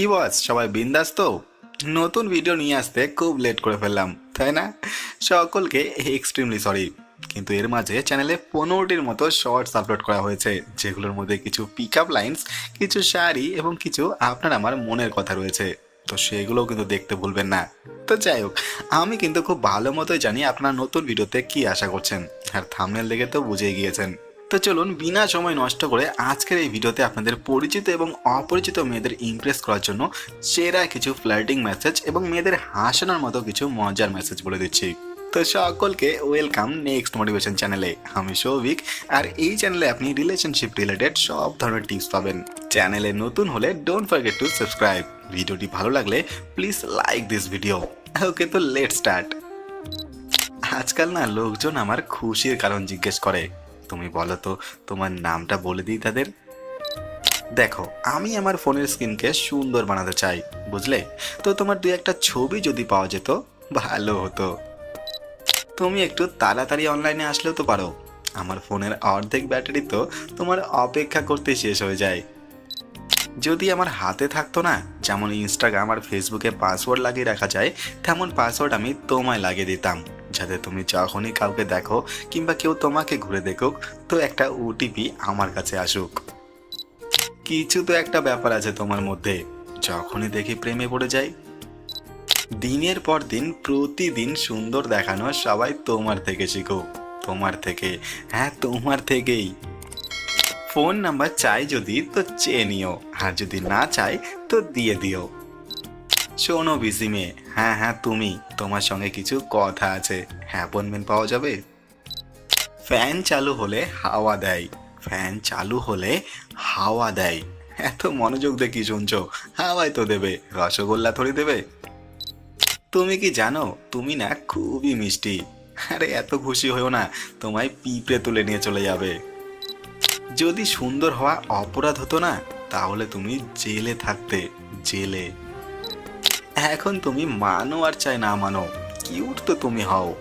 কি বস, সবাই বিন্দাস তো? নতুন ভিডিও নিয়ে আসতে খুব লেট করে ফেললাম, তাই না? সকলকে এক্সট্রিমলি সরি কিন্তু এর মাঝে চ্যানেলে পনেরোটির মতো শর্টস আপলোড করা হয়েছে, যেগুলোর মধ্যে কিছু পিক আপ লাইন্স কিছু শাড়ি এবং কিছু আপনার আমার মনের কথা রয়েছে। তো সেগুলোও কিন্তু দেখতে ভুলবেন না। তো যাই হোক, আমি কিন্তু খুব ভালো মতোই জানি আপনারা নতুন ভিডিওতে কি আশা করছেন, আর থামনেল দেখে তো বুঝেই গিয়েছেন। তো চলুন বিনা সময় নষ্ট করে আজকের এই ভিডিওতে আপনাদের পরিচিত এবং অপরিচিত মেয়েদের ইমপ্রেস করার জন্য সেরা কিছু ফ্লার্টিং মেসেজ এবং মেয়েদের হাসানোর মতো কিছু মজার মেসেজ বলে দিচ্ছি। তো সকলকে ওয়েলকাম নেক্সট মোটিভেশন চ্যানেলে আমি সৌভিক, আর এই চ্যানেলে আপনি রিলেশনশিপ রিলেটেড সব ধরনের টিপস পাবেন। চ্যানেলে নতুন হলে ডোন্ট ফরগেট টু সাবস্ক্রাইব ভিডিওটি ভালো লাগলে please like this video okay তো লেট স্টার্ট আজকাল না লোকজন আমার খুশির কারণ জিজ্ঞেস করে। তুমি বলো তো, তোমার নামটা বলে দিই তাদের? দেখো, আমি আমার ফোনের স্ক্রিনকে সুন্দর বানাতে চাই, বুঝলে? তো তোমার দুই একটা ছবি যদি পাওয়া যেত, ভালো হতো। তুমি একটু তাড়াতাড়ি অনলাইনে আসলেও তো পারো। আমার ফোনের অর্ধেক ব্যাটারি তো তোমার অপেক্ষা করতে শেষ হয়ে যায়। যদি আমার হাতে থাকতো না, যেমন ইনস্টাগ্রাম আর ফেসবুকে পাসওয়ার্ড লাগিয়ে রাখা যায়, তেমন পাসওয়ার্ড আমি তোমায় লাগিয়ে দিতাম। যাতে তুমি যখনই কাউকে দেখো কিংবা কেউ তোমাকে ঘুরে দেখুক, তো একটা ওটিপি আমার কাছে আসুক। কিছু তো একটা ব্যাপার আছে তোমার মধ্যে, যখনই দেখি প্রেমে পড়ে যাই, দিনের পর দিন, প্রতিদিন সুন্দর দেখানো সবাই তোমার থেকে শিখো তোমার থেকে হ্যাঁ তোমার থেকেই। ফোন নাম্বার চাই যদি, তো চেয়ে নিও, আর যদি না চাই, তো দিয়ে দিও। শোনো বিসি মেয়ে হ্যাঁ হ্যাঁ তুমি। তোমার সঙ্গে কিছু কথা আছে। অ্যাপয়েন্টমেন্ট পাওয়া যাবে? ফ্যান চালু হলে হাওয়া দেয়। ফ্যান চালু হলে হাওয়া দেয়। এত মনোযোগ দিয়ে কি শুনছো? হাওয়াই তো দেবে। রসগোল্লা থরি দেবে? তুমি কি জানো? তুমি না খুবই মিষ্টি। আরে, এত খুশি হয়েও না। তোমায় পিঁপড়ে তুলে নিয়ে চলে যাবে। যদি সুন্দর হওয়া অপরাধ হতো না, তাহলে তুমি জেলে থাকতে। জেলে। এখন তুমি মানো আর চাই না মানো। কিউট তো তুমি হও।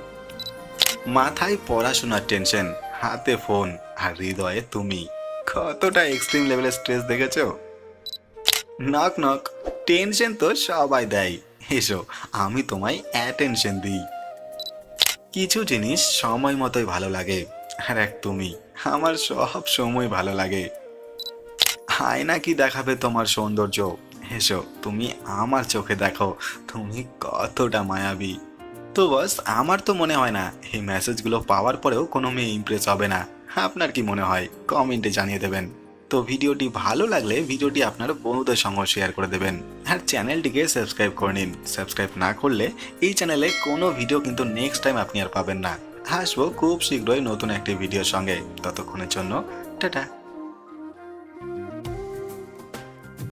মাথায় পড়াশোনার টেনশন, হাতে ফোন আর হৃদয়ে তুমি। কতটা এক্সট্রিম লেভেলের স্ট্রেস দেখেছ? নক নক টেনশন তো সবাই দেয়। এসো, আমি তোমায় অ্যাটেনশন দিই। কিছু জিনিস সময় মতোই ভালো লাগে। আর এক তুমি, আমার সব সময় ভালো লাগে। আয়না কি দেখাবে তোমার সৌন্দর্য? এসো, তুমি আমার চোখে দেখো, তুমি কতটা মায়াবী। তো বস, আমার তো মনে হয় না, এই মেসেজগুলো পাওয়ার পরেও কোনো মেয়ে ইমপ্রেস হবে না। আপনার কি মনে হয়? কমেন্টে জানিয়ে দেবেন। তো ভিডিওটি ভালো লাগলে ভিডিওটি আপনার বন্ধুদের সঙ্গে শেয়ার করে দেবেন। আর চ্যানেলটিকে সাবস্ক্রাইব করে নিন। সাবস্ক্রাইব না করলে এই চ্যানেলে কোনো ভিডিও কিন্তু নেক্সট টাইম আপনি আর পাবেন না। আসব খুব শীঘ্রই নতুন একটি ভিডিওর সঙ্গে। ততক্ষণের জন্য, টাটা।